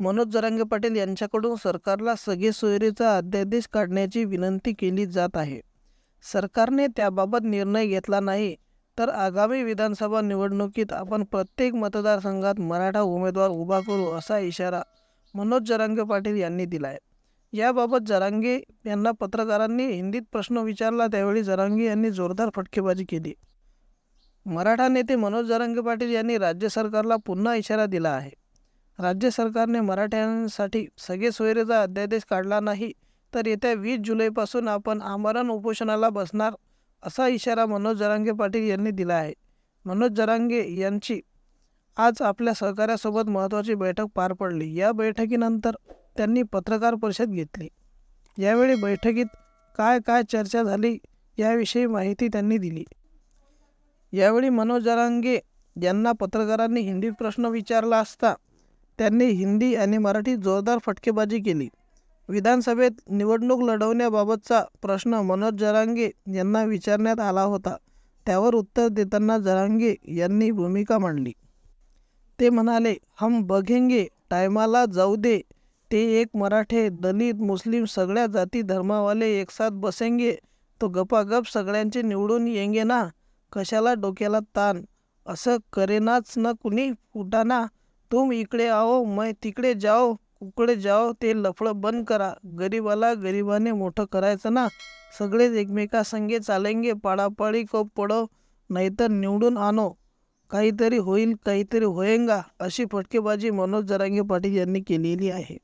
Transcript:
मनोज जरांगे पाटील यांच्याकडून सरकारला सगळे सोयरीचा अध्यादेश काढण्याची विनंती केली जात आहे. सरकारने त्याबाबत निर्णय घेतला नाही तर आगामी विधानसभा निवडणुकीत आपण प्रत्येक मतदारसंघात मराठा उमेदवार उभा करू असा इशारा मनोज जरांगे पाटील यांनी दिला आहे याबाबत जरांगे यांना पत्रकारांनी हिंदीत प्रश्न विचारला त्यावेळी जरांगे यांनी जोरदार फटकेबाजी केली. मराठा नेते मनोज जरांगे पाटील यांनी राज्य सरकारला पुन्हा इशारा दिला आहे. राज्य सरकारने मराठ्यांसाठी सगळे सोयरेचा अध्यादेश काढला नाही तर येत्या वीस जुलैपासून आपण आमरण उपोषणाला बसणार असा इशारा मनोज जरांगे पाटील यांनी दिला आहे. मनोज जरांगे यांची आज आपल्या सहकाऱ्यासोबत महत्त्वाची बैठक पार पडली. या बैठकीनंतर त्यांनी पत्रकार परिषद घेतली. यावेळी बैठकीत काय काय चर्चा झाली याविषयी माहिती त्यांनी दिली. यावेळी मनोज जरांगे यांना पत्रकारांनी हिंदीत प्रश्न विचारला असता त्यांनी हिंदी आणि मराठीत जोरदार फटकेबाजी केली. विधानसभेत निवडणूक लढवण्याबाबतचा प्रश्न मनोज जरांगे यांना विचारण्यात आला होता. त्यावर उत्तर देताना जरांगे यांनी भूमिका मांडली. ते म्हणाले हम बघेंगे टायमाला जाऊ दे. ते एक मराठे दलित मुस्लिम सगळ्या जाती धर्मावाले एकसाथ बसेंगे. तो गपागप सगळ्यांचे निवडून येंगे ना. कशाला डोक्याला ताण? असं करेनाच न कुणी फुटाना. तुम इकडे आओ मैं तिकडे जाओ कुकडे जाओ ते लफडं बंद करा. गरीबाला गरिबाने मोठं करायचं ना. सगळेच एकमेकासंगे चालेंगे पाडापाडी को पडो नाहीतर निवडून आणो. काहीतरी होईल काहीतरी होयंगा अशी फटकेबाजी मनोज जरांगे पाटील यांनी केलेली आहे.